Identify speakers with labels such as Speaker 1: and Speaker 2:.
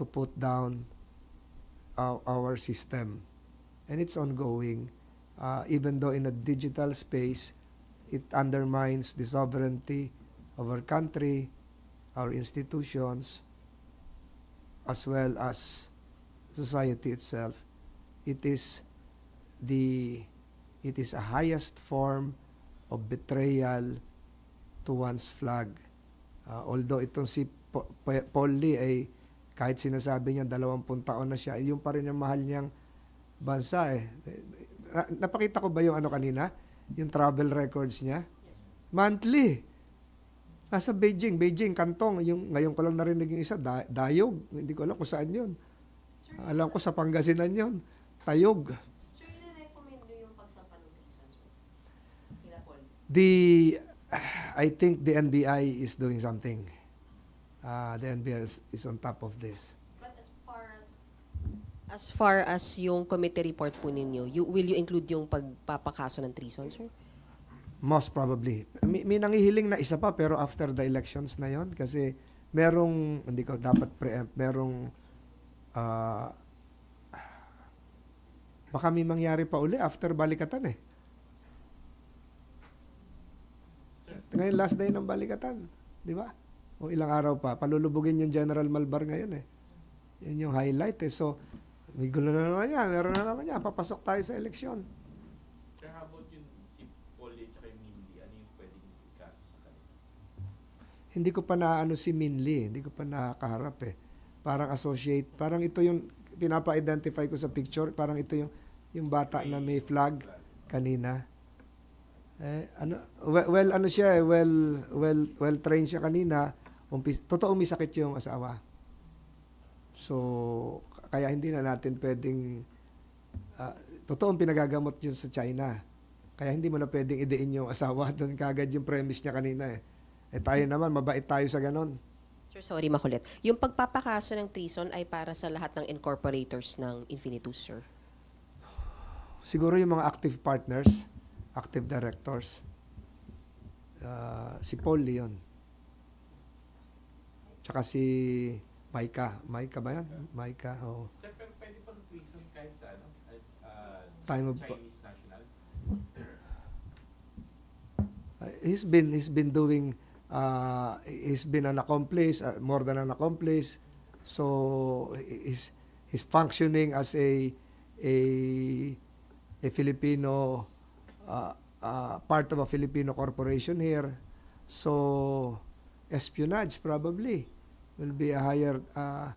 Speaker 1: to put down our, our system. And it's ongoing. Uh, even though in a digital space, it undermines the sovereignty of our country, our institutions, as well as society itself. It is the it is a highest form of betrayal to one's flag. Uh, although itong si Po- Po- Paul Lee ay kahit sinasabi niya dalawampung taon na siya, yung pa rin yung mahal niyang bansa eh. Na- napakita ko ba yung ano kanina? Yung travel records niya? Monthly. Nasa Beijing, Beijing, Kantong. Yung, ngayon ko lang narinig yung isa, da- Dayog. Hindi ko alam kung saan yun. Alam ko sa Pangasinan yun. Tayog.
Speaker 2: Sir, ina-recommend nyo yung.
Speaker 1: The, I think the NBI is doing something. Uh, the NBI is, on top of this.
Speaker 2: But as far as far as yung committee report po ninyo, you, will you include yung pagpapakaso ng treason, sir?
Speaker 1: Most probably. May, may nangihiling na isa pa pero after the elections na yon kasi merong hindi ko dapat preempt merong ah, baka may mangyari pa uli after balikatan eh. Ngayon last day ng balikatan, di ba? O ilang araw pa, palulubugin yung General Malbar ngayon eh. Yan yung highlight eh. So, may gulo na naman yan, meron na naman yan, papasok tayo sa eleksyon.
Speaker 3: Sir, how about yung si Polly at yung Mindy? Ano yung pwedeng ikaso sa kanila?
Speaker 1: hindi ko pa naano si Minli, hindi ko pa nakakaharap eh. Parang associate, parang ito yung pinapa-identify ko sa picture, parang ito yung yung bata na may flag kanina. Eh, ano, well, well ano siya eh, well, well, well trained siya kanina. Umpis, totoo may sakit yung asawa. So, kaya hindi na natin pwedeng, ah, totoong pinagagamot yun sa China. Kaya hindi mo na pwedeng idein yung asawa doon kagad yung premise niya kanina eh. Eh tayo naman, mabait tayo sa ganon.
Speaker 2: Sir, sorry makulit. Yung pagpapakaso ng treason ay para sa lahat ng incorporators ng Infinitus, sir?
Speaker 1: Siguro yung mga active partners, active directors. Ah, si Paul Leon. Tsaka si Maika. Maika ba yan? Maika, oo.
Speaker 3: Sir, pero pwede pang treason kahit sa ano? Ah,
Speaker 1: Time of-
Speaker 3: Chinese national?
Speaker 1: Uh, he's been he's been doing uh, he's been an accomplice uh, more than an accomplice so he's he's functioning as a a a Filipino uh, uh, part of a Filipino corporation here so espionage probably will be a higher uh,